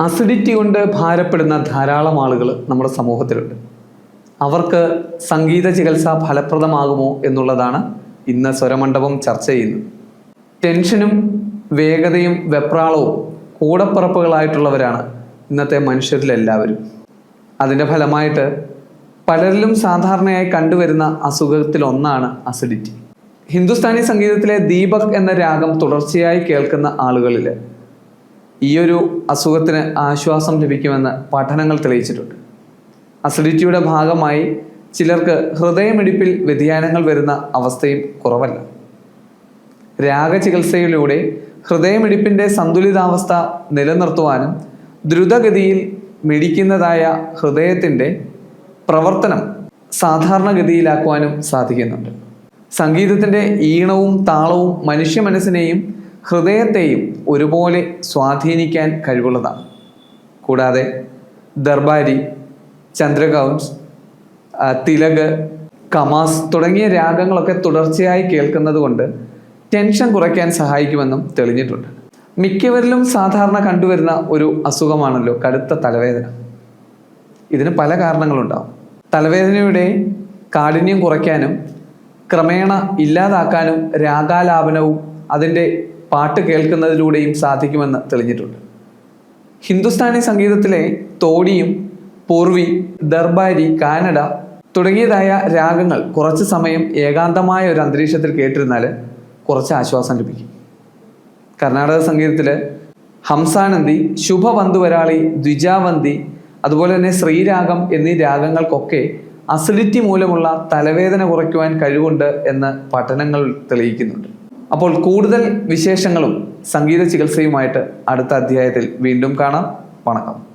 Acidity കൊണ്ട് ഭാരപ്പെടുന്ന ധാരാളം ആളുകൾ നമ്മുടെ സമൂഹത്തിലുണ്ട്. അവർക്ക് സംഗീത ചികിത്സ ഫലപ്രദമാകുമോ എന്നുള്ളതാണ് ഇന്ന് സ്വരമണ്ഡപം ചർച്ച ചെയ്യുന്നത്. ടെൻഷനും വേഗതയും വെപ്രാളവും കൂടപ്പിറപ്പുകളായിട്ടുള്ളവരാണ് ഇന്നത്തെ മനുഷ്യരിലെല്ലാവരും. അതിന്റെ ഫലമായിട്ട് പലരിലും സാധാരണയായി കണ്ടുവരുന്ന അസുഖത്തിലൊന്നാണ് അസിഡിറ്റി ഹിന്ദുസ്ഥാനി സംഗീതത്തിലെ ദീപക് എന്ന രാഗം തുടർച്ചയായി കേൾക്കുന്ന ആളുകളിൽ ഈ ഒരു അസുഖത്തിന് ആശ്വാസം ലഭിക്കുമെന്ന് പഠനങ്ങൾ തെളിയിച്ചിട്ടുണ്ട്. അസിഡിറ്റിയുടെ ഭാഗമായി ചിലർക്ക് ഹൃദയമിടിപ്പിൽ വ്യതിയാനങ്ങൾ വരുന്ന അവസ്ഥയും കുറവല്ല. രാഗചികിത്സയിലൂടെ ഹൃദയമിടിപ്പിന്റെ സന്തുലിതാവസ്ഥ നിലനിർത്തുവാനും ദ്രുതഗതിയിൽ മിടിക്കുന്നതായ ഹൃദയത്തിന്റെ പ്രവർത്തനം സാധാരണഗതിയിലാക്കുവാനും സാധിക്കുന്നുണ്ട്. സംഗീതത്തിന്റെ ഈണവും താളവും മനുഷ്യ മനസ്സിനെയും ഹൃദയത്തെയും ഒരുപോലെ സ്വാധീനിക്കാൻ കഴിവുള്ളതാണ്. കൂടാതെ ദർബാരി ചന്ദ്രകൗൻസ് തിലക് കമാസ് തുടങ്ങിയ രാഗങ്ങളൊക്കെ തുടർച്ചയായി കേൾക്കുന്നത് കൊണ്ട് ടെൻഷൻ കുറയ്ക്കാൻ സഹായിക്കുമെന്നും തെളിഞ്ഞിട്ടുണ്ട്. മിക്കവരിലും സാധാരണ കണ്ടുവരുന്ന ഒരു അസുഖമാണല്ലോ കടുത്ത തലവേദന. ഇതിന് പല കാരണങ്ങളുണ്ടാവും. തലവേദനയുടെ കാഠിന്യം കുറയ്ക്കാനും ക്രമേണ ഇല്ലാതാക്കാനും രാഗാലാപനവും അതിന്റെ പാട്ട് കേൾക്കുന്നതിലൂടെയും സാധിക്കുമെന്ന് തെളിഞ്ഞിട്ടുണ്ട്. ഹിന്ദുസ്ഥാനി സംഗീതത്തിലെ തോടിയും പൂർവി ദർബാരി കാനഡ തുടങ്ങിയതായ രാഗങ്ങൾ കുറച്ച് സമയം ഏകാന്തമായ ഒരു അന്തരീക്ഷത്തിൽ കേട്ടിരുന്നാൽ കുറച്ച് ആശ്വാസം ലഭിക്കും. കർണാടക സംഗീതത്തിൽ ഹംസാനന്ദി ശുഭവന്തുവരാളി ദ്വിജാവന്തി അതുപോലെ തന്നെ ശ്രീരാഗം എന്നീ രാഗങ്ങൾക്കൊക്കെ അസിഡിറ്റി മൂലമുള്ള തലവേദന കുറയ്ക്കുവാൻ കഴിവുണ്ട് എന്ന് പഠനങ്ങൾ തെളിയിക്കുന്നുണ്ട്. അപ്പോൾ കൂടുതൽ വിശേഷങ്ങളും സംഗീത ചികിത്സയുമായിട്ട് അടുത്ത അധ്യായത്തിൽ വീണ്ടും കാണാം. വണക്കം.